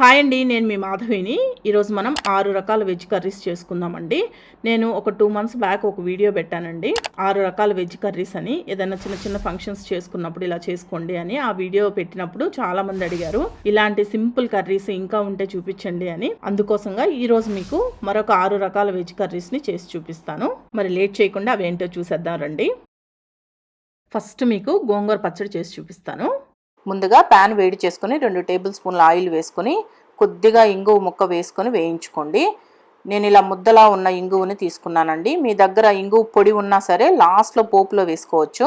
Hi అండి నేను మీ మాధవిని. ఈరోజు మనం ఆరు రకాల వెజ్ కర్రీస్ చేసుకుందామండి. నేను ఒక టూ మంత్స్ బ్యాక్ ఒక వీడియో పెట్టానండి. ఆరు రకాల వెజ్ కర్రీస్ అని. ఏదైనా చిన్న చిన్న ఫంక్షన్స్ చేసుకున్నప్పుడు ఇలా చేసుకోండి అని. ఆ వీడియో పెట్టినప్పుడు చాలా మంది అడిగారు ఇలాంటి సింపుల్ కర్రీస్ ఇంకా ఉంటే చూపించండి అని. అందుకోసంగా ఈరోజు మీకు మరొక ఆరు రకాల వెజ్ కర్రీస్ని చేసి చూపిస్తాను. మరి లేట్ చేయకుండా అవి ఏంటో చూసేద్దాం రండి. ఫస్ట్ మీకు గోంగూర పచ్చడి చేసి చూపిస్తాను. ముందుగా ప్యాన్ వేడి చేసుకొని రెండు టేబుల్ స్పూన్ల ఆయిల్ వేసుకొని కొద్దిగా ఇంగువ ముక్క వేసుకొని వేయించుకోండి. నేను ఇలా ముద్దలా ఉన్న ఇంగువని తీసుకున్నానండి. మీ దగ్గర ఇంగువ పొడి ఉన్నా సరే లాస్ట్లో పోపులో వేసుకోవచ్చు.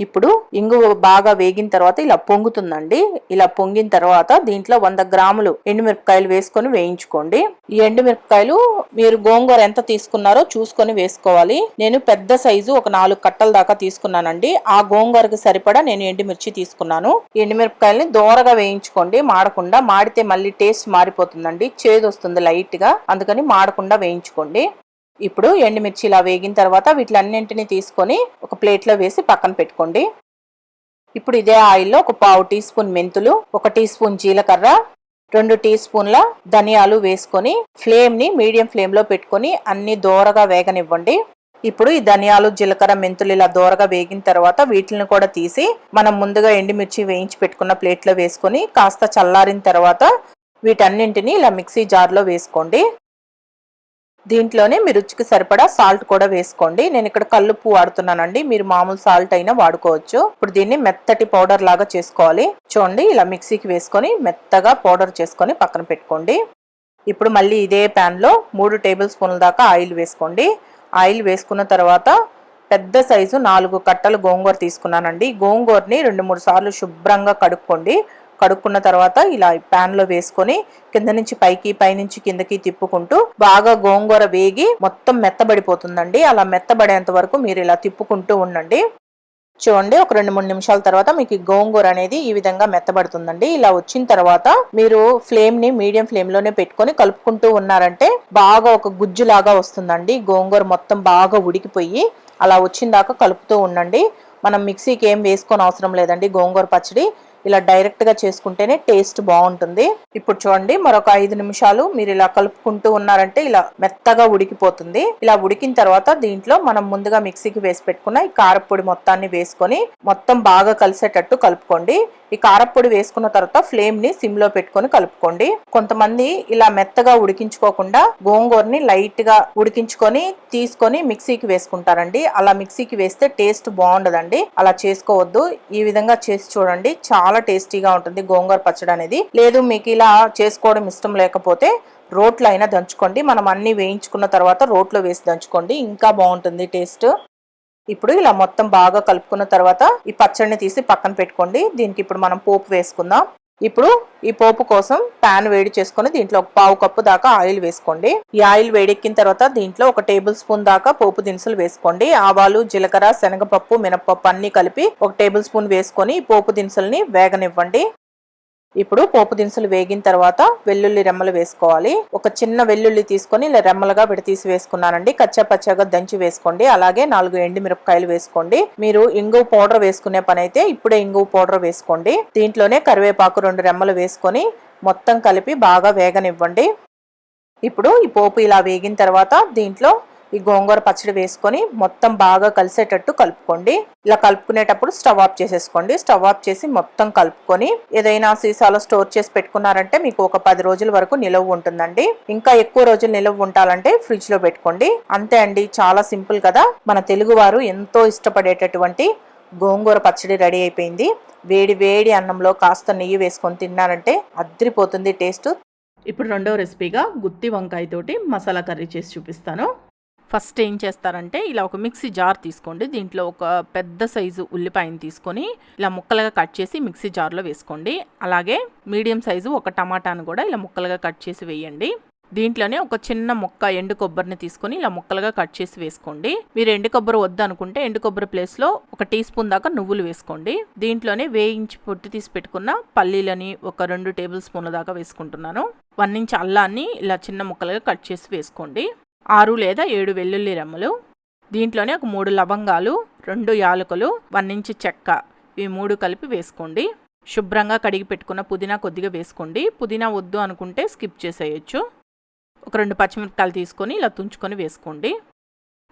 ఇప్పుడు ఇంగు బాగా వేగిన తర్వాత ఇలా పొంగుతుందండి. ఇలా పొంగిన తర్వాత దీంట్లో వంద గ్రాములు ఎండుమిరపకాయలు వేసుకొని వేయించుకోండి. ఈ ఎండుమిరపకాయలు మీరు గోంగూర ఎంత తీసుకున్నారో చూసుకొని వేసుకోవాలి. నేను పెద్ద సైజు ఒక నాలుగు కట్టల దాకా తీసుకున్నానండి. ఆ గోంగూరకి సరిపడా నేను ఎండుమిర్చి తీసుకున్నాను. ఎండుమిరపకాయలని దోరగా వేయించుకోండి. మాడకుండా మాడితే మళ్ళీ టేస్ట్ మారిపోతుందండి. చేదు వస్తుంది లైట్గా అందుకని మాడకుండా వేయించుకోండి. ఇప్పుడు ఎండుమిర్చి ఇలా వేగిన తర్వాత వీటిలన్నింటినీ తీసుకొని ఒక ప్లేట్లో వేసి పక్కన పెట్టుకోండి. ఇప్పుడు ఇదే ఆయిల్లో ఒక పావు టీ స్పూన్ మెంతులు ఒక టీ స్పూన్ జీలకర్ర రెండు టీ స్పూన్ల ధనియాలు వేసుకొని ఫ్లేమ్ని మీడియం ఫ్లేమ్లో పెట్టుకొని అన్ని దోరగా వేగనివ్వండి. ఇప్పుడు ఈ ధనియాలు జీలకర్ర మెంతులు ఇలా దోరగా వేగిన తర్వాత వీటిని కూడా తీసి మనం ముందుగా ఎండుమిర్చి వేయించి పెట్టుకున్న ప్లేట్లో వేసుకొని కాస్త చల్లారిన తర్వాత వీటన్నింటినీ ఇలా మిక్సీ జార్లో వేసుకోండి. దీంట్లోనే మీ రుచికి సరిపడా సాల్ట్ కూడా వేసుకోండి. నేను ఇక్కడ కల్లుప్పు వాడుతున్నానండి. మీరు మామూలు సాల్ట్ అయినా వాడుకోవచ్చు. ఇప్పుడు దీన్ని మెత్తటి పౌడర్ లాగా చేసుకోవాలి. చూడండి ఇలా మిక్సీకి వేసుకొని మెత్తగా పౌడర్ చేసుకొని పక్కన పెట్టుకోండి. ఇప్పుడు మళ్ళీ ఇదే ప్యాన్లో మూడు టేబుల్ స్పూన్ల దాకా ఆయిల్ వేసుకోండి. ఆయిల్ వేసుకున్న తర్వాత పెద్ద సైజు నాలుగు కట్టలు గోంగూర తీసుకున్నానండి. గోంగూరని రెండు మూడు సార్లు శుభ్రంగా కడుక్కోండి. కడుక్కున్న తర్వాత ఇలా ప్యాన్లో వేసుకొని కింద నుంచి పైకి పైనుంచి కిందకి తిప్పుకుంటూ బాగా గోంగూర వేగి మొత్తం మెత్తబడిపోతుందండి. అలా మెత్తబడేంత వరకు మీరు ఇలా తిప్పుకుంటూ ఉండండి. చూడండి ఒక రెండు మూడు నిమిషాల తర్వాత మీకు గోంగూర అనేది ఈ విధంగా మెత్తబడుతుందండి. ఇలా వచ్చిన తర్వాత మీరు ఫ్లేమ్ని మీడియం ఫ్లేమ్లోనే పెట్టుకొని కలుపుకుంటూ ఉన్నారంటే బాగా ఒక గుజ్జు లాగా వస్తుందండి. గోంగూర మొత్తం బాగా ఉడికిపోయి అలా వచ్చిన దాకా కలుపుతూ ఉండండి. మనం మిక్సీకి ఏం వేసుకొని అవసరం లేదండి గోంగూర పచ్చడి. ఇలా డైరెక్ట్గా చేసుకుంటేనే టేస్ట్ బాగుంటుంది. ఇప్పుడు చూడండి మరొక ఐదు నిమిషాలు మీరు ఇలా కలుపుకుంటూ ఉన్నారంటే ఇలా మెత్తగా ఉడికిపోతుంది. ఇలా ఉడికిన తర్వాత దీంట్లో మనం ముందుగా మిక్సీకి వేసి పెట్టుకున్న ఈ కారపొడి మొత్తాన్ని వేసుకొని మొత్తం బాగా కలిసేటట్టు కలుపుకోండి. ఈ కారపొడి వేసుకున్న తర్వాత ఫ్లేమ్ని సిమ్లో పెట్టుకొని కలుపుకోండి. కొంతమంది ఇలా మెత్తగా ఉడికించుకోకుండా గోంగూరని లైట్గా ఉడికించుకొని తీసుకొని మిక్సీకి వేసుకుంటారండి. అలా మిక్సీకి వేస్తే టేస్ట్ బాగుండదండి. అలా చేసుకోవద్దు. ఈ విధంగా చేసి చూడండి. చాలా చాలా టేస్టీగా ఉంటుంది. గోంగూర పచ్చడి అనేది. లేదు మీకు ఇలా చేసుకోవడం ఇష్టం లేకపోతే రోట్లో అయినా దంచుకోండి. మనం అన్ని వేయించుకున్న తర్వాత రోట్లో వేసి దంచుకోండి. ఇంకా బాగుంటుంది టేస్ట్. ఇప్పుడు ఇలా మొత్తం బాగా కలుపుకున్న తర్వాత ఈ పచ్చడిని తీసి పక్కన పెట్టుకోండి. దీనికి ఇప్పుడు మనం పోపు వేసుకుందాం. ఇప్పుడు ఈ పోపు కోసం పాన్ వేడి చేసుకొని దీంట్లో ఒక పావు కప్పు దాకా ఆయిల్ వేసుకోండి. ఈ ఆయిల్ వేడెక్కిన తర్వాత దీంట్లో ఒక టేబుల్ స్పూన్ దాకా పోపు దినుసులు వేసుకోండి. ఆవాలు జీలకర్ర శనగపప్పు మినపప్పు అన్ని కలిపి ఒక టేబుల్ స్పూన్ వేసుకొని ఈ పోపు దినుసుల్ని వేగనివ్వండి. ఇప్పుడు పోపు దినుసులు వేగిన తర్వాత వెల్లుల్లి రెమ్మలు వేసుకోవాలి. ఒక చిన్న వెల్లుల్లి తీసుకొని ఇలా రెమ్మలుగా విడతీసి వేసుకున్నానండి. కచ్చా పచ్చగా దంచి వేసుకోండి. అలాగే నాలుగు ఎండి మిరపకాయలు వేసుకోండి. మీరు ఇంగువ పౌడర్ వేసుకునే పని అయితే ఇప్పుడే ఇంగువ పౌడర్ వేసుకోండి. దీంట్లోనే కరివేపాకు రెండు రెమ్మలు వేసుకొని మొత్తం కలిపి బాగా వేగనివ్వండి. ఇప్పుడు ఈ పోపు ఇలా వేగిన తర్వాత దీంట్లో ఈ గోంగూర పచ్చడి వేసుకొని మొత్తం బాగా కలిసేటట్టు కలుపుకోండి. ఇలా కలుపుకునేటప్పుడు స్టవ్ ఆఫ్ చేసేసుకోండి. స్టవ్ ఆఫ్ చేసి మొత్తం కలుపుకొని ఏదైనా సీసాలో స్టోర్ చేసి పెట్టుకున్నారంటే మీకు ఒక పది రోజుల వరకు నిలవ ఉంటుందండి. ఇంకా ఎక్కువ రోజులు నిలవ ఉండాలంటే ఫ్రిడ్జ్లో పెట్టుకోండి. అంతే అండి చాలా సింపుల్ కదా. మన తెలుగు వారు ఎంతో ఇష్టపడేటటువంటి గోంగూర పచ్చడి రెడీ అయిపోయింది. వేడి వేడి అన్నంలో కాస్త నెయ్యి వేసుకొని తిన్నారంటే అద్రిపోతుంది టేస్ట్. ఇప్పుడు రెండవ రెసిపీగా గుత్తి వంకాయతోటి మసాలా కర్రీ చేసి చూపిస్తాను. ఫస్ట్ ఏం చేస్తారంటే ఇలా ఒక మిక్సీ జార్ తీసుకోండి. దీంట్లో ఒక పెద్ద సైజు ఉల్లిపాయని తీసుకొని ఇలా ముక్కలుగా కట్ చేసి మిక్సీ జార్లో వేసుకోండి. అలాగే మీడియం సైజు ఒక టమాటాను కూడా ఇలా ముక్కలుగా కట్ చేసి వేయండి. దీంట్లోనే ఒక చిన్న ముక్క ఎండు కొబ్బరిని తీసుకొని ఇలా ముక్కలుగా కట్ చేసి వేసుకోండి. మీరు ఎండు కొబ్బరి వద్దనుకుంటే ఎండు కొబ్బరి ప్లేస్లో ఒక టీ స్పూన్ దాకా నువ్వులు వేసుకోండి. దీంట్లోనే వేయించి పొట్టి తీసి పెట్టుకున్న పల్లీలని ఒక రెండు టేబుల్ స్పూన్ల దాకా వేసుకుంటున్నాను. వన్ ఇంచ్ అల్లాన్ని ఇలా చిన్న ముక్కలుగా కట్ చేసి వేసుకోండి. ఆరు లేదా ఏడు వెల్లుల్లి రెమ్మలు దీంట్లోనే ఒక మూడు లవంగాలు రెండు యాలకులు వన్ ఇంచ్ చెక్క. ఇవి మూడు కలిపి వేసుకోండి. శుభ్రంగా కడిగి పెట్టుకున్న పుదీనా కొద్దిగా వేసుకోండి. పుదీనా వద్దు అనుకుంటే స్కిప్ చేసేయచ్చు. ఒక రెండు పచ్చిమిరపకాయలు తీసుకొని ఇలా తుంచుకొని వేసుకోండి.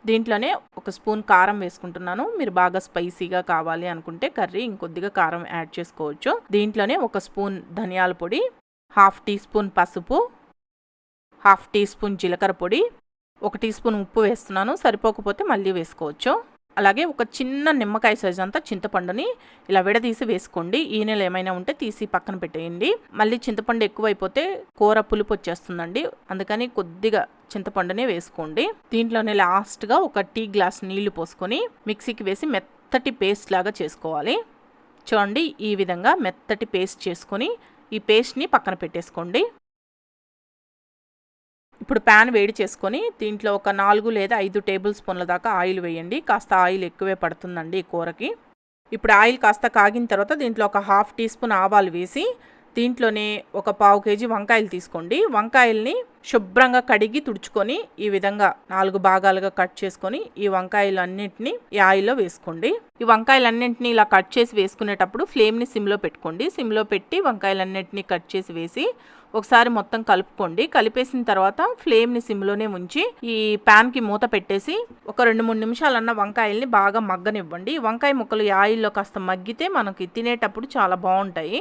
దీంట్లోనే ఒక స్పూన్ కారం వేసుకుంటున్నాను. మీరు బాగా స్పైసీగా కావాలి అనుకుంటే కర్రీ ఇంకొద్దిగా కారం యాడ్ చేసుకోవచ్చు. దీంట్లోనే ఒక స్పూన్ ధనియాల పొడి హాఫ్ టీ స్పూన్ పసుపు హాఫ్ టీ స్పూన్ జీలకర్ర పొడి ఒక టీ స్పూన్ ఉప్పు వేస్తున్నాను సరిపోకపోతే మళ్ళీ వేసుకోవచ్చు. అలాగే ఒక చిన్న నిమ్మకాయ సైజ్ అంతా చింతపండుని ఇలా విడదీసి వేసుకోండి. ఈ నెల ఏమైనా ఉంటే తీసి పక్కన పెట్టేయండి. మళ్ళీ చింతపండు ఎక్కువైపోతే కూర పులుపు వచ్చేస్తుందండి. అందుకని కొద్దిగా చింతపండునే వేసుకోండి. దీంట్లోనే లాస్ట్గా ఒక టీ గ్లాస్ నీళ్ళు పోసుకొని మిక్సీకి వేసి మెత్తటి పేస్ట్ లాగా చేసుకోవాలి. చూడండి ఈ విధంగా మెత్తటి పేస్ట్ చేసుకొని ఈ పేస్ట్ని పక్కన పెట్టేసుకోండి. ఇప్పుడు ప్యాన్ వేడి చేసుకొని దీంట్లో ఒక నాలుగు లేదా ఐదు టేబుల్ స్పూన్ల దాకా ఆయిల్ వేయండి. కాస్త ఆయిల్ ఎక్కువే పడుతుందండి ఈ కూరకి. ఇప్పుడు ఆయిల్ కాస్త కాగిన తర్వాత దీంట్లో ఒక హాఫ్ టీ స్పూన్ ఆవాలు వేసి దీంట్లోనే ఒక పావు కేజీ వంకాయలు తీసుకోండి. వంకాయల్ని శుభ్రంగా కడిగి తుడుచుకొని ఈ విధంగా నాలుగు భాగాలుగా కట్ చేసుకొని ఈ వంకాయలు అన్నింటినీ ఈ ఆయిల్లో వేసుకోండి. ఈ వంకాయలన్నింటినీ ఇలా కట్ చేసి వేసుకునేటప్పుడు ఫ్లేమ్ని సిమ్లో పెట్టుకోండి. సిమ్లో పెట్టి వంకాయలన్నింటినీ కట్ చేసి వేసి ఒకసారి మొత్తం కలుపుకోండి. కలిపేసిన తర్వాత ఫ్లేమ్ని సిమ్లోనే ఉంచి ఈ ప్యాన్కి మూత పెట్టేసి ఒక రెండు మూడు నిమిషాలన్న వంకాయల్ని బాగా మగ్గనివ్వండి. వంకాయ ముక్కలు ఆయిల్లో కాస్త మగ్గితే మనకి తినేటప్పుడు చాలా బాగుంటాయి.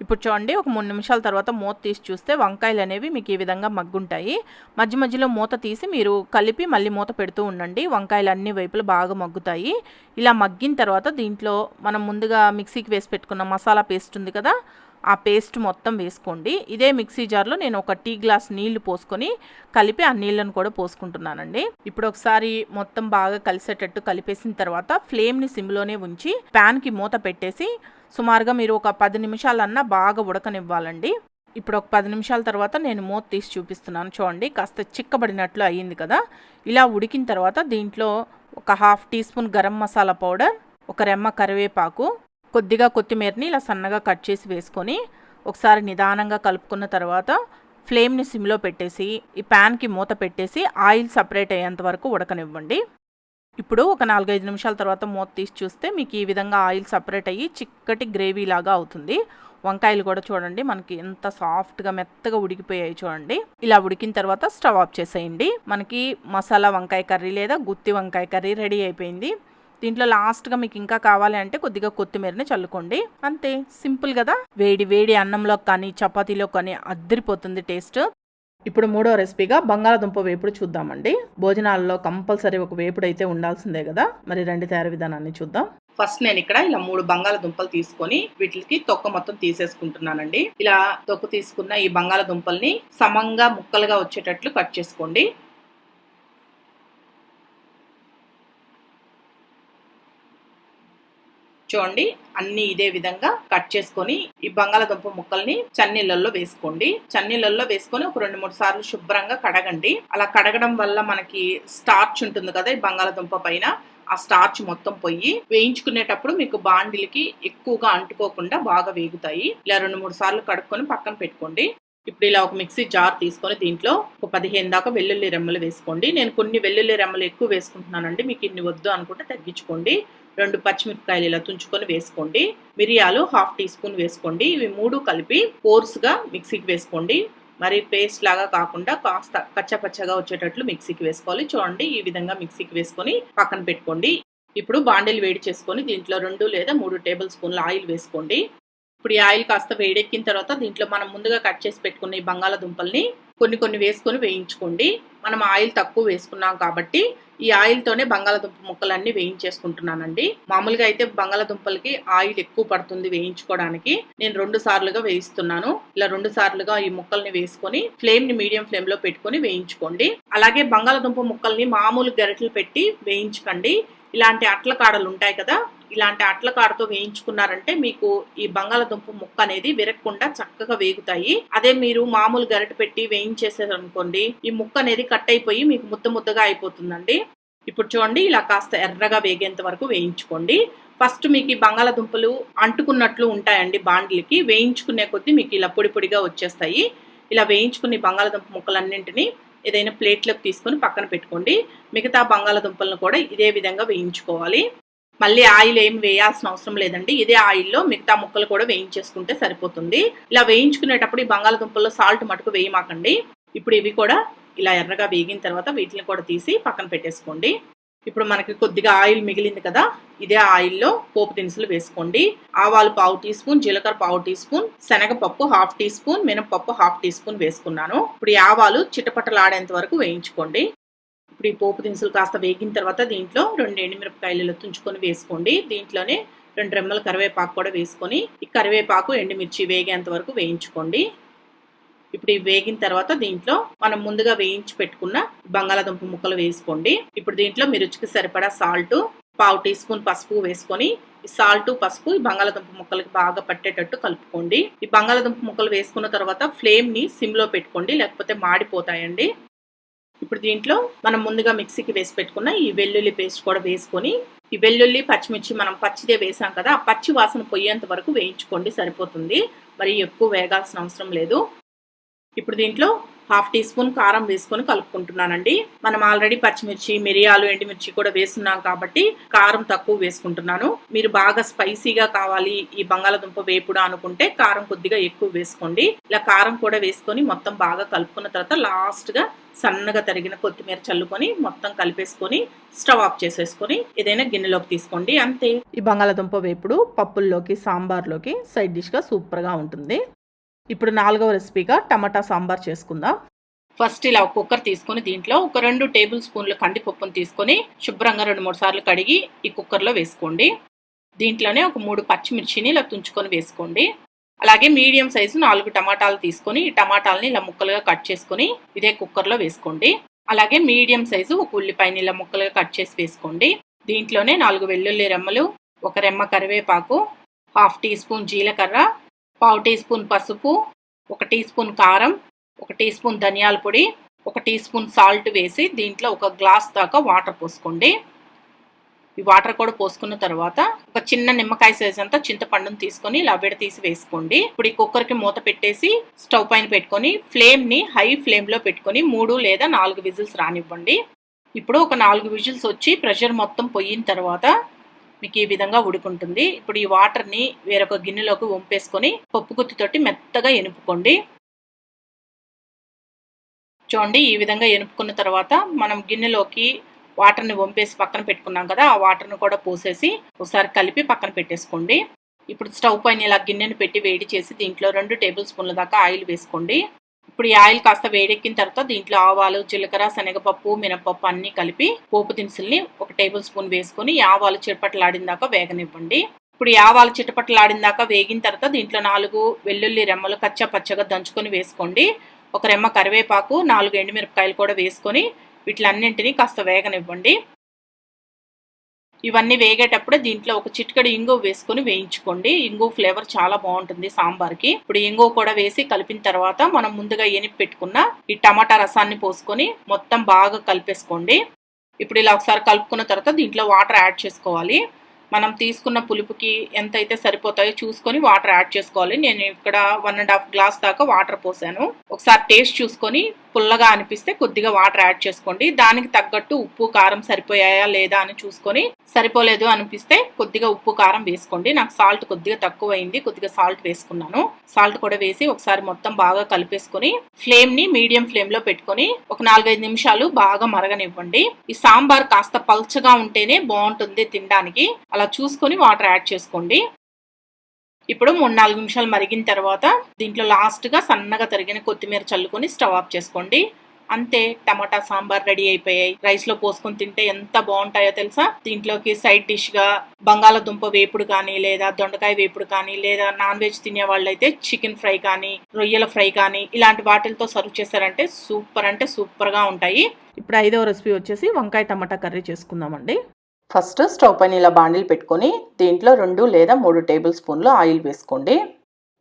ఇప్పుడు చూడండి ఒక మూడు నిమిషాల తర్వాత మూత తీసి చూస్తే వంకాయలు అనేవి మీకు ఈ విధంగా మగ్గుంటాయి. మధ్య మధ్యలో మూత తీసి మీరు కలిపి మళ్ళీ మూత పెడుతూ ఉండండి. వంకాయలు అన్ని వైపులు బాగా మగ్గుతాయి. ఇలా మగ్గిన తర్వాత దీంట్లో మనం ముందుగా మిక్సీకి వేసి పెట్టుకున్న మసాలా పేస్ట్ ఉంది కదా ఆ పేస్ట్ మొత్తం వేసుకోండి. ఇదే మిక్సీ జార్లో నేను ఒక టీ గ్లాస్ నీళ్ళు పోసుకొని కలిపి ఆ నీళ్ళను కూడా పోసుకుంటున్నానండి. ఇప్పుడు ఒకసారి మొత్తం బాగా కలిసేటట్టు కలిపేసిన తర్వాత ఫ్లేమ్ని సిమ్లోనే ఉంచి ప్యాన్కి మూత పెట్టేసి సుమారుగా మీరు ఒక పది నిమిషాలన్నా బాగా ఉడకనివ్వాలండి. ఇప్పుడు ఒక పది నిమిషాల తర్వాత నేను మూత తీసి చూపిస్తున్నాను చూడండి. కాస్త చిక్కబడినట్లు అయ్యింది కదా. ఇలా ఉడికిన తర్వాత దీంట్లో ఒక half teaspoon garam masala powder ఒక రెమ్మ కరివేపాకు కొద్దిగా కొత్తిమీరని ఇలా సన్నగా కట్ చేసి వేసుకొని ఒకసారి నిదానంగా కలుపుకున్న తర్వాత ఫ్లేమ్ని సిమ్లో పెట్టేసి ఈ ప్యాన్కి మూత పెట్టేసి ఆయిల్ సపరేట్ అయ్యేంత వరకు ఉడకనివ్వండి. ఇప్పుడు ఒక నాలుగైదు నిమిషాల తర్వాత మూత తీసి చూస్తే మీకు ఈ విధంగా ఆయిల్ సపరేట్ అయ్యి చిక్కటి గ్రేవీ లాగా అవుతుంది. వంకాయలు కూడా చూడండి మనకి ఎంత సాఫ్ట్గా మెత్తగా ఉడికిపోయాయి చూడండి. ఇలా ఉడికిన తర్వాత స్టవ్ ఆఫ్ చేసేయండి. మనకి మసాలా వంకాయ కర్రీ లేదా గుత్తి వంకాయ కర్రీ రెడీ అయిపోయింది. దీంట్లో లాస్ట్గా మీకు ఇంకా కావాలి అంటే కొద్దిగా కొత్తిమీరని చల్లుకోండి. అంతే. సింపుల్ కదా? వేడి వేడి అన్నంలో కానీ చపాతీలో కానీ అద్దరిపోతుంది టేస్ట్. ఇప్పుడు మూడో రెసిపీగా బంగాళదుంప వేపుడు చూద్దామండి. భోజనాల్లో కంపల్సరీ ఒక వేపుడు అయితే ఉండాల్సిందే కదా? మరి రెండు తయారు విధానాన్ని చూద్దాం. ఫస్ట్ నేను ఇక్కడ ఇలా మూడు బంగాళదుంపలు తీసుకొని వీటికి తొక్క మొత్తం తీసేసుకుంటున్నానండి. ఇలా తొక్క తీసుకున్న ఈ బంగాళదుంపల్ని సమంగా ముక్కలుగా వచ్చేటట్లు కట్ చేసుకోండి. చూడండి అన్ని ఇదే విధంగా కట్ చేసుకొని ఈ బంగాళదుంప ముక్కల్ని చన్నీళ్ళల్లో వేసుకోండి. చన్నీళ్ళల్లో వేసుకొని ఒక రెండు మూడు సార్లు శుభ్రంగా కడగండి. అలా కడగడం వల్ల మనకి స్టార్చ్ ఉంటుంది కదా ఈ బంగాళదుంప పైన. ఆ స్టార్చ్ మొత్తం పోయి వేయించుకునేటప్పుడు మీకు బాండిలకి ఎక్కువగా అంటుకోకుండా బాగా వేగుతాయి. ఇలా రెండు మూడు సార్లు కడుక్కొని పక్కన పెట్టుకోండి. ఇప్పుడు ఇలా ఒక మిక్సీ జార్ తీసుకొని దీంట్లో ఒక పదిహేను దాకా వెల్లుల్లి రెమ్మలు వేసుకోండి. నేను కొన్ని వెల్లుల్లి రెమ్మలు ఎక్కువ వేసుకుంటున్నానండి. మీకు ఇన్ని వద్దు అనుకుంటే తగ్గించుకోండి. రెండు పచ్చిమిరపకాయలు ఇలా తుంచుకొని వేసుకోండి. మిరియాలు హాఫ్ టీ స్పూన్ వేసుకోండి. ఇవి మూడు కలిపి కోర్స్గా మిక్సీకి వేసుకోండి. మరి పేస్ట్ లాగా కాకుండా కాస్త కచ్చపచ్చగా వచ్చేటట్లు మిక్సీకి వేసుకోవాలి. చూడండి ఈ విధంగా మిక్సీకి వేసుకొని పక్కన పెట్టుకోండి. ఇప్పుడు బాండిల్ వేడి చేసుకొని దీంట్లో రెండు లేదా మూడు టేబుల్ స్పూన్ల ఆయిల్ వేసుకోండి. ఇప్పుడు ఈ ఆయిల్ కాస్త వేడెక్కిన తర్వాత దీంట్లో మనం ముందుగా కట్ చేసి పెట్టుకున్న ఈ బంగాళాదుంపల్ని కొన్ని కొన్ని వేసుకొని వేయించుకోండి. మనం ఆయిల్ తక్కువ వేసుకున్నాం కాబట్టి ఈ ఆయిల్తోనే బంగాళదుంప ముక్కలన్నీ వేయించేసుకుంటున్నానండి. మామూలుగా అయితే బంగాళదుంపలకి ఆయిల్ ఎక్కువ పడుతుంది వేయించుకోవడానికి నేను రెండు సార్లుగా వేయిస్తున్నాను. ఇలా రెండు సార్లుగా ఈ ముక్కల్ని వేసుకొని ఫ్లేమ్ని మీడియం ఫ్లేమ్లో పెట్టుకొని వేయించుకోండి. అలాగే బంగాళదుంప ముక్కల్ని మామూలు గరిటలు పెట్టి వేయించకండి. ఇలాంటి అట్ల కాడలు ఉంటాయి కదా ఇలాంటి అట్ల కాడతో వేయించుకున్నారంటే మీకు ఈ బంగాళదుంప ముక్క అనేది విరగకుండా చక్కగా వేగుతాయి. అదే మీరు మామూలు గరిట పెట్టి వేయించేసారు అనుకోండి ఈ ముక్క అనేది కట్ అయిపోయి మీకు ముద్ద ముద్దగా అయిపోతుందండి. ఇప్పుడు చూడండి ఇలా కాస్త ఎర్రగా వేగేంత వరకు వేయించుకోండి. ఫస్ట్ మీకు ఈ బంగాళదుంపలు అంటుకున్నట్లు ఉంటాయండి బాండ్లకి వేయించుకునే కొద్దీ మీకు ఇలా పొడి పొడిగా వచ్చేస్తాయి. ఇలా వేయించుకుని బంగాళదుంప ముక్కలన్నింటినీ ఏదైనా ప్లేట్లోకి తీసుకొని పక్కన పెట్టుకోండి. మిగతా బంగాళదుంపలను కూడా ఇదే విధంగా వేయించుకోవాలి. మళ్ళీ ఆయిల్ ఏం వేయాల్సిన అవసరం లేదండి. ఇదే ఆయిల్లో మిగతా ముక్కలు కూడా వేయించేసుకుంటే సరిపోతుంది. ఇలా వేయించుకునేటప్పుడు ఈ బంగాళదుంపల్లో సాల్ట్ మటుకు వేయమాకండి. ఇప్పుడు ఇవి కూడా ఇలా ఎర్రగా వేగిన తర్వాత వీటిని కూడా తీసి పక్కన పెట్టేసుకోండి. ఇప్పుడు మనకి కొద్దిగా ఆయిల్ మిగిలింది కదా ఇదే ఆయిల్లో పోపు దినుసులు వేసుకోండి. ఆవాలు పావు టీ స్పూన్ జీలకర్ర పావు టీ స్పూన్ శనగపప్పు హాఫ్ టీ స్పూన్ మినపప్పు హాఫ్ టీ స్పూన్ వేసుకున్నాను. ఇప్పుడు ఈ ఆవాలు చిటపటలాడేంత వరకు వేయించుకోండి. ఇప్పుడు ఈ పోపు దినుసులు కాస్త వేగిన తర్వాత దీంట్లో రెండు ఎండుమిరపకాయలు తుంచుకొని వేసుకోండి. దీంట్లోనే రెండు రెమ్మల కరివేపాకు కూడా వేసుకొని ఈ కరివేపాకు ఎండుమిర్చి వేగేంత వరకు వేయించుకోండి. ఇప్పుడు ఇవి వేగిన తర్వాత దీంట్లో మనం ముందుగా వేయించి పెట్టుకున్న బంగాళాదుంప ముక్కలు వేసుకోండి. ఇప్పుడు దీంట్లో మీ రుచికి సరిపడా సాల్ట్ పావు టీ స్పూన్ పసుపు వేసుకొని ఈ సాల్ట్ పసుపు ఈ బంగాళాదుంప ముక్కలకి బాగా పట్టేటట్టు కలుపుకోండి. ఈ బంగాళాదుంప ముక్కలు వేసుకున్న తర్వాత ఫ్లేమ్ని సిమ్లో పెట్టుకోండి లేకపోతే మాడిపోతాయండి. ఇప్పుడు దీంట్లో మనం ముందుగా మిక్సీకి వేసి పెట్టుకున్న ఈ వెల్లుల్లి పేస్ట్ కూడా వేసుకొని ఈ వెల్లుల్లి పచ్చిమిర్చి మనం పచ్చిదే వేసాం కదా ఆ పచ్చి వాసన పొయ్యేంత వరకు వేయించుకోండి సరిపోతుంది. మరి ఎక్కువ వేగాల్సిన అవసరం లేదు. ఇప్పుడు దీంట్లో హాఫ్ టీ స్పూన్ కారం వేసుకొని కలుపుకుంటున్నానండి. మనం ఆల్రెడీ పచ్చిమిర్చి మిరియాలు ఎండుమిర్చి కూడా వేస్తున్నాం కాబట్టి కారం తక్కువ వేసుకుంటున్నాను. మీరు బాగా స్పైసీగా కావాలి ఈ బంగాళదుంప వేపుడు అనుకుంటే కారం కొద్దిగా ఎక్కువ వేసుకోండి. ఇలా కారం కూడా వేసుకొని మొత్తం బాగా కలుపుకున్న తర్వాత లాస్ట్గా సన్నగా తరిగిన కొత్తిమీర చల్లుకొని మొత్తం కలిపేసుకొని స్టవ్ ఆఫ్ చేసేసుకొని ఏదైనా గిన్నెలోకి తీసుకోండి. అంతే. ఈ బంగాళదుంప వేపుడు పప్పుల్లోకి సాంబార్లోకి సైడ్ డిష్గా సూపర్గా ఉంటుంది. ఇప్పుడు నాలుగవ రెసిపీగా టమాటా సాంబార్ చేసుకుందాం. ఫస్ట్ ఇలా ఒక కుక్కర్ తీసుకొని దీంట్లో ఒక రెండు టేబుల్ స్పూన్ల కందిపప్పును తీసుకొని శుభ్రంగా రెండు మూడు సార్లు కడిగి ఈ కుక్కర్లో వేసుకోండి. దీంట్లోనే ఒక మూడు పచ్చిమిర్చిని ఇలా తుంచుకొని వేసుకోండి. అలాగే మీడియం సైజు నాలుగు టమాటాలు తీసుకొని ఈ టమాటాలని ఇలా ముక్కలుగా కట్ చేసుకొని ఇదే కుక్కర్లో వేసుకోండి. అలాగే మీడియం సైజు ఒక ఉల్లిపాయని ఇలా ముక్కలుగా కట్ చేసి వేసుకోండి. దీంట్లోనే నాలుగు వెల్లుల్లి రెమ్మలు ఒక రెమ్మ కరివేపాకు హాఫ్ టీ స్పూన్ జీలకర్ర పావు టీ స్పూన్ పసుపు ఒక టీ స్పూన్ కారం ఒక టీ స్పూన్ ధనియాల పొడి ఒక టీ స్పూన్ సాల్ట్ వేసి దీంట్లో ఒక గ్లాస్ దాకా వాటర్ పోసుకోండి. ఈ వాటర్ కూడా పోసుకున్న తర్వాత ఒక చిన్న నిమ్మకాయ సైజ్ అంతా చింతపండును తీసుకొని ఇలా తీసి వేసుకోండి. ఇప్పుడు ఈ కుక్కర్కి మూత పెట్టేసి స్టవ్ పైన పెట్టుకొని ఫ్లేమ్ని హై ఫ్లేమ్లో పెట్టుకొని మూడు లేదా నాలుగు విజిల్స్ రానివ్వండి. ఇప్పుడు ఒక నాలుగు విజిల్స్ వచ్చి ప్రెషర్ మొత్తం పోయిన తర్వాత మీకు ఈ విధంగా ఉడుకుంటుంది. ఇప్పుడు ఈ వాటర్ని వేరొక గిన్నెలోకి వంపేసుకొని పప్పు గుత్తితోటి మెత్తగా ఎనుపుకోండి. చూడండి ఈ విధంగా ఎనుపుకున్న తర్వాత మనం గిన్నెలోకి వాటర్ని వంపేసి పక్కన పెట్టుకున్నాం కదా ఆ వాటర్ని కూడా పోసేసి ఒకసారి కలిపి పక్కన పెట్టేసుకోండి. ఇప్పుడు స్టవ్ పైన ఇలా గిన్నెను పెట్టి వేడి చేసి దీంట్లో రెండు టేబుల్ స్పూన్ల దాకా ఆయిల్ వేసుకోండి. ఇప్పుడు ఈ ఆయిల్ కాస్త వేడెక్కిన తర్వాత దీంట్లో ఆవాలు జీలకర్ర శనగపప్పు మినపప్పు అన్ని కలిపి పోపు దినుసుల్ని ఒక టేబుల్ స్పూన్ వేసుకుని ఆవాలు చిటపట్లాడిన దాకా వేగనివ్వండి. ఇప్పుడు ఈ ఆవాలు చిటపట్లాడిన దాకా వేగిన తర్వాత దీంట్లో నాలుగు వెల్లుల్లి రెమ్మలు కచ్చా పచ్చగా దంచుకొని వేసుకోండి. ఒక రెమ్మ కరివేపాకు నాలుగు ఎండుమిరపకాయలు కూడా వేసుకొని వీటిలన్నింటినీ కాస్త వేగనివ్వండి. ఇవన్నీ వేగేటప్పుడు దీంట్లో ఒక చిట్కడి ఇంగు వేసుకొని వేయించుకోండి. ఇంగు ఫ్లేవర్ చాలా బాగుంటుంది సాంబార్కి. ఇప్పుడు ఇంగు కూడా వేసి కలిపిన తర్వాత మనం ముందుగా ఎనిపి పెట్టుకున్న ఈ టమాటా రసాన్ని పోసుకొని మొత్తం బాగా కలిపేసుకోండి. ఇప్పుడు ఇలా ఒకసారి కలుపుకున్న తర్వాత దీంట్లో వాటర్ యాడ్ చేసుకోవాలి. మనం తీసుకున్న పులుపుకి ఎంత అయితే సరిపోతాయో చూసుకొని వాటర్ యాడ్ చేసుకోవాలి. నేను ఇక్కడ వన్ అండ్ హాఫ్ గ్లాస్ దాకా వాటర్ పోసాను. ఒకసారి టేస్ట్ చూసుకొని పుల్లగా అనిపిస్తే కొద్దిగా వాటర్ యాడ్ చేసుకోండి. దానికి తగ్గట్టు ఉప్పు కారం సరిపోయాయా లేదా అని చూసుకొని సరిపోలేదు అనిపిస్తే కొద్దిగా ఉప్పు కారం వేసుకోండి. నాకు సాల్ట్ కొద్దిగా తక్కువ అయింది కొద్దిగా సాల్ట్ వేసుకున్నాను. సాల్ట్ కూడా వేసి ఒకసారి మొత్తం బాగా కలిపేసుకొని ఫ్లేమ్ని మీడియం ఫ్లేమ్లో పెట్టుకొని ఒక నాలుగైదు నిమిషాలు బాగా మరగనివ్వండి. ఈ సాంబార్ కాస్త పల్చగా ఉంటేనే బాగుంటుంది తినడానికి. అలా చూసుకొని వాటర్ యాడ్ చేసుకోండి. ఇప్పుడు మూడు నాలుగు నిమిషాలు మరిగిన తర్వాత దీంట్లో లాస్ట్గా సన్నగా తరిగిన కొత్తిమీర చల్లుకొని స్టవ్ ఆఫ్ చేసుకోండి. అంతే టమాటా సాంబార్ రెడీ అయిపోయాయి. రైస్లో పోసుకొని తింటే ఎంత బాగుంటాయో తెలుసా? దీంట్లోకి సైడ్ డిష్గా బంగాళదుంప వేపుడు కానీ లేదా దొండకాయ వేపుడు కానీ లేదా నాన్ వెజ్ తినే వాళ్ళైతే చికెన్ ఫ్రై కానీ రొయ్యల ఫ్రై కానీ ఇలాంటి వాటిలతో సర్వ్ చేశారంటే సూపర్ అంటే సూపర్గా ఉంటాయి. ఇప్పుడు ఐదవ రెసిపీ వచ్చేసి వంకాయ టమాటా కర్రీ చేసుకుందామండి. ఫస్ట్ స్టవ్ పైన ఇలా బాండిల్ పెట్టుకొని దీంట్లో రెండు లేదా మూడు టేబుల్ స్పూన్లు ఆయిల్ వేసుకోండి.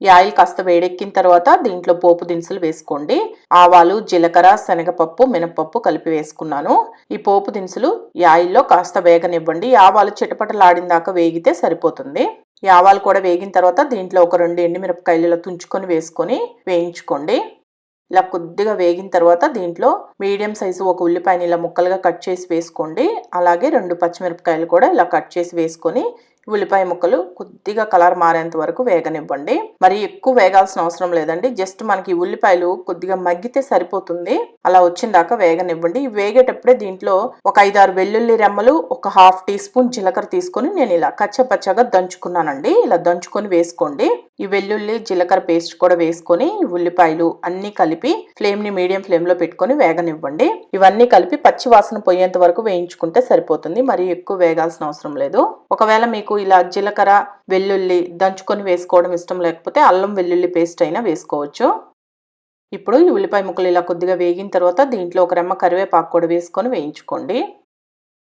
ఈ ఆయిల్ కాస్త వేడెక్కిన తర్వాత దీంట్లో పోపు దినుసులు వేసుకోండి. ఆవాలు జీలకర్ర శనగపప్పు మినపప్పు కలిపి వేసుకున్నాను. ఈ పోపు దినుసులు ఈ ఆయిల్లో కాస్త వేగనివ్వండి. ఆవాలు చిటపటలాడిందాకా వేగితే సరిపోతుంది. ఈ ఆవాలు కూడా వేగిన తర్వాత దీంట్లో ఒక రెండు ఎండుమిరపకాయలు ఇలా తుంచుకొని వేసుకొని వేయించుకోండి. ఇలా కొద్దిగా వేగిన తర్వాత దీంట్లో మీడియం సైజు ఒక ఉల్లిపాయని ఇలా ముక్కలుగా కట్ చేసి వేసుకోండి. అలాగే రెండు పచ్చిమిరపకాయలు కూడా ఇలా కట్ చేసి వేసుకొని ఉల్లిపాయ ముక్కలు కొద్దిగా కలర్ మారేంత వరకు వేగనివ్వండి. మరి ఎక్కువ వేగాల్సిన అవసరం లేదండి. జస్ట్ మనకి ఉల్లిపాయలు కొద్దిగా మగ్గితే సరిపోతుంది. అలా వచ్చిందాక వేగనివ్వండి. వేగేటప్పుడే దీంట్లో ఒక ఐదారు వెల్లుల్లి రెమ్మలు ఒక హాఫ్ టీ స్పూన్ జీలకర్ర తీసుకొని నేను ఇలా కచ్చపచ్చగా దంచుకున్నానండి. ఇలా దంచుకొని వేసుకోండి. ఈ వెల్లుల్లి జీలకర్ర పేస్ట్ కూడా వేసుకొని ఉల్లిపాయలు అన్నీ కలిపి ఫ్లేమ్ని మీడియం ఫ్లేమ్లో పెట్టుకొని వేగనివ్వండి. ఇవన్నీ కలిపి పచ్చి వాసన పోయేంత వరకు వేయించుకుంటే సరిపోతుంది. మరి ఎక్కువ వేగాల్సిన అవసరం లేదు. ఒకవేళ మీకు ఇలా జీలకర్ర వెల్లుల్లి దంచుకొని వేసుకోవడం ఇష్టం లేకపోతే అల్లం వెల్లుల్లి పేస్ట్ అయినా వేసుకోవచ్చు. ఇప్పుడు ఈ ఉల్లిపాయ ముక్కలు ఇలా కొద్దిగా వేగిన తర్వాత దీంట్లో ఒక రెమ్మ కరివేపాకు కూడా వేసుకొని వేయించుకోండి.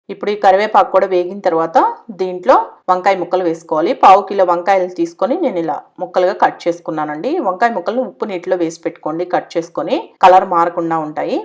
ఇప్పుడు ఈ కరివేపాకు కూడా వేగిన తర్వాత దీంట్లో వంకాయ ముక్కలు వేసుకోవాలి. పావు కిలో వంకాయలు తీసుకొని నేను ఇలా ముక్కలుగా కట్ చేసుకున్నానండి. వంకాయ ముక్కలు ఉప్పు నీటిలో వేసి పెట్టుకోండి. కట్ చేసుకొని కలర్ మారకుండా ఉంటాయి.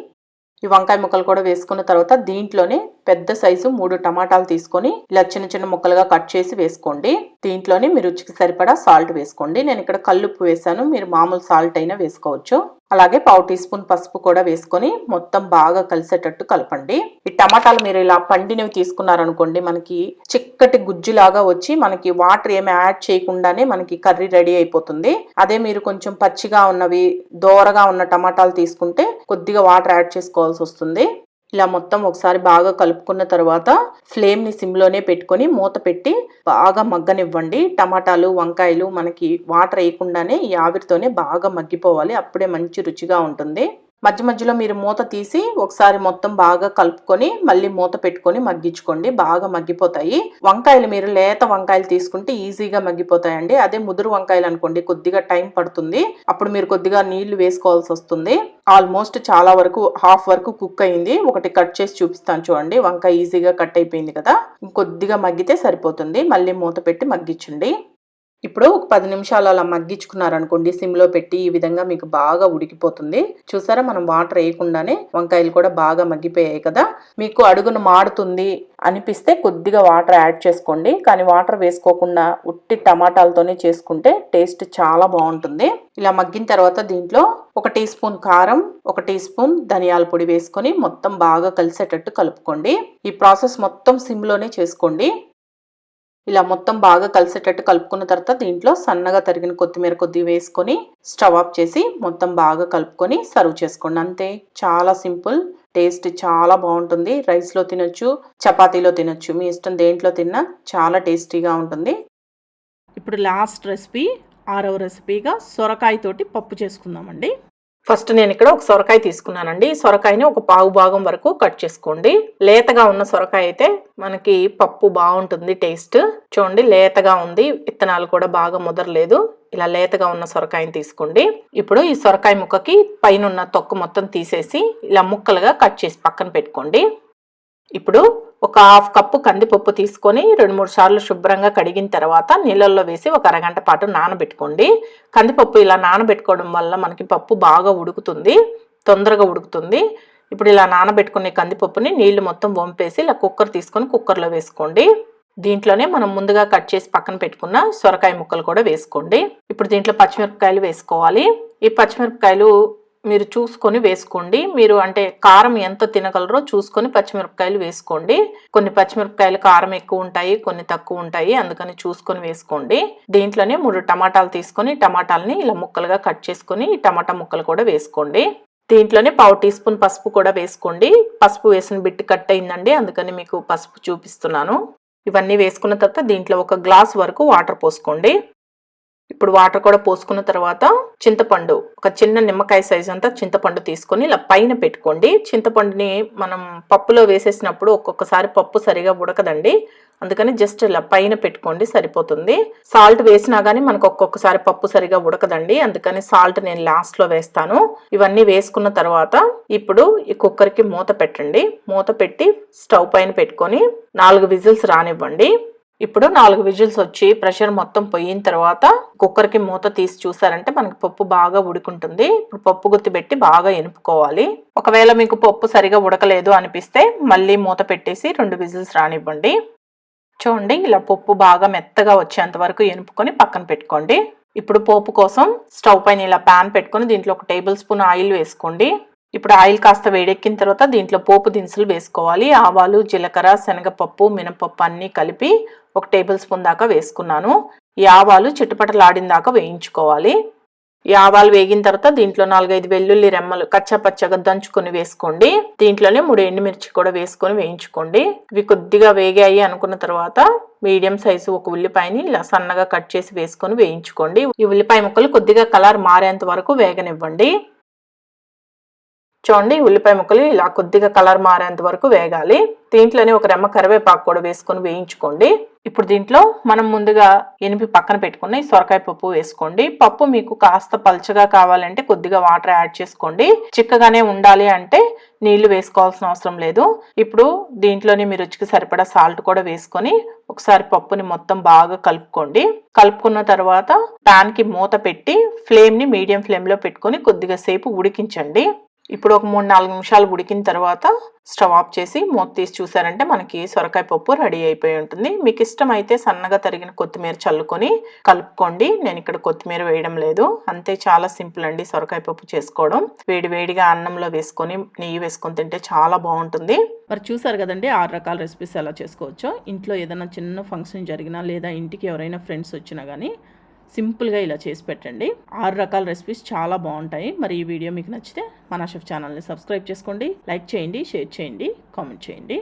ఈ వంకాయ ముక్కలు కూడా వేసుకున్న తర్వాత దీంట్లోనే పెద్ద సైజు మూడు టమాటాలు తీసుకొని ఇలా చిన్న చిన్న ముక్కలుగా కట్ చేసి వేసుకోండి. దీంట్లోనే మీ రుచికి సరిపడా సాల్ట్ వేసుకోండి. నేను ఇక్కడ కల్లుప్పు వేసాను మీరు మామూలు సాల్ట్ అయినా వేసుకోవచ్చు. అలాగే పావు టీ స్పూన్ పసుపు కూడా వేసుకొని మొత్తం బాగా కలిసేటట్టు కలపండి. ఈ టమాటాలు మీరు ఇలా పండినవి తీసుకున్నారనుకోండి మనకి చిక్కటి గుజ్జులాగా వచ్చి మనకి వాటర్ ఏమి యాడ్ చేయకుండానే మనకి కర్రీ రెడీ అయిపోతుంది. అదే మీరు కొంచెం పచ్చిగా ఉన్నవి దోరగా ఉన్న టమాటాలు తీసుకుంటే కొద్దిగా వాటర్ యాడ్ చేసుకోవాల్సి వస్తుంది. ఇలా మొత్తం ఒకసారి బాగా కలుపుకున్న తర్వాత ఫ్లేమ్ని సిమ్లోనే పెట్టుకొని మూత పెట్టి బాగా మగ్గనివ్వండి. టమాటాలు వంకాయలు మనకి వాటర్ వేయకుండానే ఈ ఆవిరితోనే బాగా మగ్గిపోవాలి. అప్పుడే మంచి రుచిగా ఉంటుంది. మధ్య మధ్యలో మీరు మూత తీసి ఒకసారి మొత్తం బాగా కలుపుకొని మళ్ళీ మూత పెట్టుకొని మగ్గించుకోండి. బాగా మగ్గిపోతాయి. వంకాయలు మీరు లేత వంకాయలు తీసుకుంటే ఈజీగా మగ్గిపోతాయండి. అదే ముదురు వంకాయలు అనుకోండి కొద్దిగా టైం పడుతుంది. అప్పుడు మీరు కొద్దిగా నీళ్ళు వేసుకోవాల్సి వస్తుంది. ఆల్మోస్ట్ చాలా వరకు హాఫ్ వరకు కుక్ అయింది. ఒకటి కట్ చేసి చూపిస్తాను చూడండి. వంకాయ ఈజీగా కట్ అయిపోయింది కదా. ఇంకొద్దిగా మగ్గితే సరిపోతుంది. మళ్ళీ మూత పెట్టి మగ్గించండి. ఇప్పుడు ఒక పది నిమిషాలు అలా మగ్గించుకున్నారనుకోండి సిమ్లో పెట్టి ఈ విధంగా మీకు బాగా ఉడికిపోతుంది. చూసారా? మనం వాటర్ వేయకుండానే వంకాయలు కూడా బాగా మగ్గిపోయాయి కదా? మీకు అడుగును మాడుతుంది అనిపిస్తే కొద్దిగా వాటర్ యాడ్ చేసుకోండి. కానీ వాటర్ వేసుకోకుండా ఉట్టి టమాటాలతోనే చేసుకుంటే టేస్ట్ చాలా బాగుంటుంది. ఇలా మగ్గిన తర్వాత దీంట్లో ఒక టీ స్పూన్ కారం ఒక టీ స్పూన్ ధనియాల పొడి వేసుకొని మొత్తం బాగా కలిసేటట్టు కలుపుకోండి. ఈ ప్రాసెస్ మొత్తం సిమ్లోనే చేసుకోండి. ఇలా మొత్తం బాగా కలిసేటట్టు కలుపుకున్న తర్వాత దీంట్లో సన్నగా తరిగిన కొత్తిమీర కొద్దిగా వేసుకొని స్టవ్ ఆఫ్ చేసి మొత్తం బాగా కలుపుకొని సర్వ్ చేసుకోండి. అంతే. చాలా సింపుల్. టేస్ట్ చాలా బాగుంటుంది. రైస్లో తినొచ్చు చపాతీలో తినొచ్చు. మీ ఇష్టం దేంట్లో తిన్నా చాలా టేస్టీగా ఉంటుంది. ఇప్పుడు లాస్ట్ రెసిపీ ఆరవ రెసిపీగా సొరకాయతోటి పప్పు చేసుకుందామండి. ఫస్ట్ నేను ఇక్కడ ఒక సొరకాయ తీసుకున్నానండి. సొరకాయని ఒక పావు భాగం వరకు కట్ చేసుకోండి. లేతగా ఉన్న సొరకాయ అయితే మనకి పప్పు బాగుంటుంది టేస్ట్. చూడండి లేతగా ఉంది. విత్తనాలు కూడా బాగా ముదరలేదు. ఇలా లేతగా ఉన్న సొరకాయని తీసుకోండి. ఇప్పుడు ఈ సొరకాయ ముక్కకి పైన ఉన్న తొక్క మొత్తం తీసేసి ఇలా ముక్కలుగా కట్ చేసి పక్కన పెట్టుకోండి. ఇప్పుడు ఒక హాఫ్ కప్పు కందిపప్పు తీసుకొని రెండు మూడు సార్లు శుభ్రంగా కడిగిన తర్వాత నీళ్ళల్లో వేసి ఒక అరగంట పాటు నానబెట్టుకోండి. కందిపప్పు ఇలా నానబెట్టుకోవడం వల్ల మనకి పప్పు బాగా ఉడుకుతుంది తొందరగా ఉడుకుతుంది. ఇప్పుడు ఇలా నానబెట్టుకునే కందిపప్పుని నీళ్ళు మొత్తం వంపేసి ఇలా కుక్కర్ తీసుకొని కుక్కర్లో వేసుకోండి. దీంట్లోనే మనం ముందుగా కట్ చేసి పక్కన పెట్టుకున్న సొరకాయ ముక్కలు కూడా వేసుకోండి. ఇప్పుడు దీంట్లో పచ్చిమిరపకాయలు వేసుకోవాలి. ఈ పచ్చిమిరపకాయలు మీరు చూసుకొని వేసుకోండి. మీరు అంటే కారం ఎంత తినగలరో చూసుకొని పచ్చిమిరపకాయలు వేసుకోండి. కొన్ని పచ్చిమిరపకాయలు కారం ఎక్కువ ఉంటాయి కొన్ని తక్కువ ఉంటాయి అందుకని చూసుకొని వేసుకోండి. దీంట్లోనే మూడు టమాటాలు తీసుకొని టమాటాలని ఇలా ముక్కలుగా కట్ చేసుకొని ఈ టమాటా ముక్కలు కూడా వేసుకోండి. దీంట్లోనే పావు టీ స్పూన్ పసుపు కూడా వేసుకోండి. పసుపు వేసిన బిట్టు కట్ అయిందండి అందుకని మీకు పసుపు చూపిస్తున్నాను. ఇవన్నీ వేసుకున్న తర్వాత దీంట్లో ఒక గ్లాస్ వరకు వాటర్ పోసుకోండి. ఇప్పుడు వాటర్ కూడా పోసుకున్న తర్వాత చింతపండు ఒక చిన్న నిమ్మకాయ సైజ్ అంతా చింతపండు తీసుకొని ఇలా పైన పెట్టుకోండి. చింతపండుని మనం పప్పులో వేసేసినప్పుడు ఒక్కొక్కసారి పప్పు సరిగా ఉడకదండి. అందుకని జస్ట్ ఇలా పైన పెట్టుకోండి సరిపోతుంది. సాల్ట్ వేసినా కానీ మనకు ఒక్కొక్కసారి పప్పు సరిగా ఉడకదండి. అందుకని సాల్ట్ నేను లాస్ట్లో వేస్తాను. ఇవన్నీ వేసుకున్న తర్వాత ఇప్పుడు ఈ కుక్కర్కి మూత పెట్టండి. మూత పెట్టి స్టవ్ పైన పెట్టుకొని నాలుగు విజిల్స్ రానివ్వండి. ఇప్పుడు నాలుగు విజిల్స్ వచ్చి ప్రెషర్ మొత్తం పోయిన తర్వాత కుక్కర్కి మూత తీసి చూసారంటే మనకి పప్పు బాగా ఉడుకుంటుంది. ఇప్పుడు పప్పు గుత్తి పెట్టి బాగా ఎనుపుకోవాలి. ఒకవేళ మీకు పప్పు సరిగా ఉడకలేదు అనిపిస్తే మళ్ళీ మూత పెట్టేసి రెండు విజిల్స్ రానివ్వండి. చూడండి ఇలా పప్పు బాగా మెత్తగా వచ్చేంత వరకు ఎనుపుకొని పక్కన పెట్టుకోండి. ఇప్పుడు పోపు కోసం స్టవ్ పైన ఇలా ప్యాన్ పెట్టుకొని దీంట్లో ఒక టేబుల్ స్పూన్ ఆయిల్ వేసుకోండి. ఇప్పుడు ఆయిల్ కాస్త వేడెక్కిన తర్వాత దీంట్లో పోపు దినుసులు వేసుకోవాలి. ఆవాలు జీలకర్ర శనగపప్పు మినపప్పు అన్నీ కలిపి ఒక టేబుల్ స్పూన్ దాకా వేసుకున్నాను. ఈ ఆవాలు చిట్టుపటలాడిన దాకా వేయించుకోవాలి. ఈ ఆవాలు వేగిన తర్వాత దీంట్లో నాలుగైదు వెల్లుల్లి రెమ్మలు కచ్చా పచ్చగా దంచుకొని వేసుకోండి. దీంట్లోనే మూడు ఎండుమిర్చి కూడా వేసుకొని వేయించుకోండి. ఇవి కొద్దిగా వేగాయి అనుకున్న తర్వాత మీడియం సైజు ఒక ఉల్లిపాయని ఇలా సన్నగా కట్ చేసి వేసుకొని వేయించుకోండి. ఈ ఉల్లిపాయ ముక్కలు కొద్దిగా కలర్ మారేంత వరకు వేగనివ్వండి. చూడండి ఉల్లిపాయ ముక్కలు ఇలా కొద్దిగా కలర్ మారేంత వరకు వేగాలి. దీంట్లోనే ఒక రెమ్మ కరివేపాకు కూడా వేసుకొని వేయించుకోండి. ఇప్పుడు దీంట్లో మనం ముందుగా ఎనిపి పక్కన పెట్టుకున్న ఈ సొరకాయ పప్పు వేసుకోండి. పప్పు మీకు కాస్త పల్చగా కావాలంటే కొద్దిగా వాటర్ యాడ్ చేసుకోండి. చిక్కగానే ఉండాలి అంటే నీళ్ళు వేసుకోవాల్సిన అవసరం లేదు. ఇప్పుడు దీంట్లోనే మీ రుచికి సరిపడా సాల్ట్ కూడా వేసుకొని ఒకసారి పప్పుని మొత్తం బాగా కలుపుకోండి. కలుపుకున్న తర్వాత పాన్కి మూత పెట్టి ఫ్లేమ్ని మీడియం ఫ్లేమ్లో పెట్టుకొని కొద్దిగా సేపు ఉడికించండి. ఇప్పుడు ఒక మూడు నాలుగు నిమిషాలు ఉడికిన తర్వాత స్టవ్ ఆఫ్ చేసి మూత తీసి చూసారంటే మనకి సొరకాయ పప్పు రెడీ అయిపోయి ఉంటుంది. మీకు ఇష్టమైతే సన్నగా తరిగిన కొత్తిమీర చల్లుకొని కలుపుకోండి. నేను ఇక్కడ కొత్తిమీర వేయడం లేదు. అంతే చాలా సింపుల్ అండి సొరకాయ పప్పు చేసుకోవడం. వేడి వేడిగా అన్నంలో వేసుకొని నెయ్యి వేసుకొని తింటే చాలా బాగుంటుంది. మరి చూసారు కదండి ఆరు రకాల రెసిపీస్ ఎలా చేసుకోవచ్చో. ఇంట్లో ఏదైనా చిన్న ఫంక్షన్ జరిగినా లేదా ఇంటికి ఎవరైనా ఫ్రెండ్స్ వచ్చినా కానీ సింపుల్గా ఇలా చేసి పెట్టండి. ఆరు రకాల రెసిపీస్ చాలా బాగుంటాయి. మరి ఈ వీడియో మీకు నచ్చితే మన షెఫ్ ఛానల్ని సబ్స్క్రైబ్ చేసుకోండి లైక్ చేయండి షేర్ చేయండి కామెంట్ చేయండి.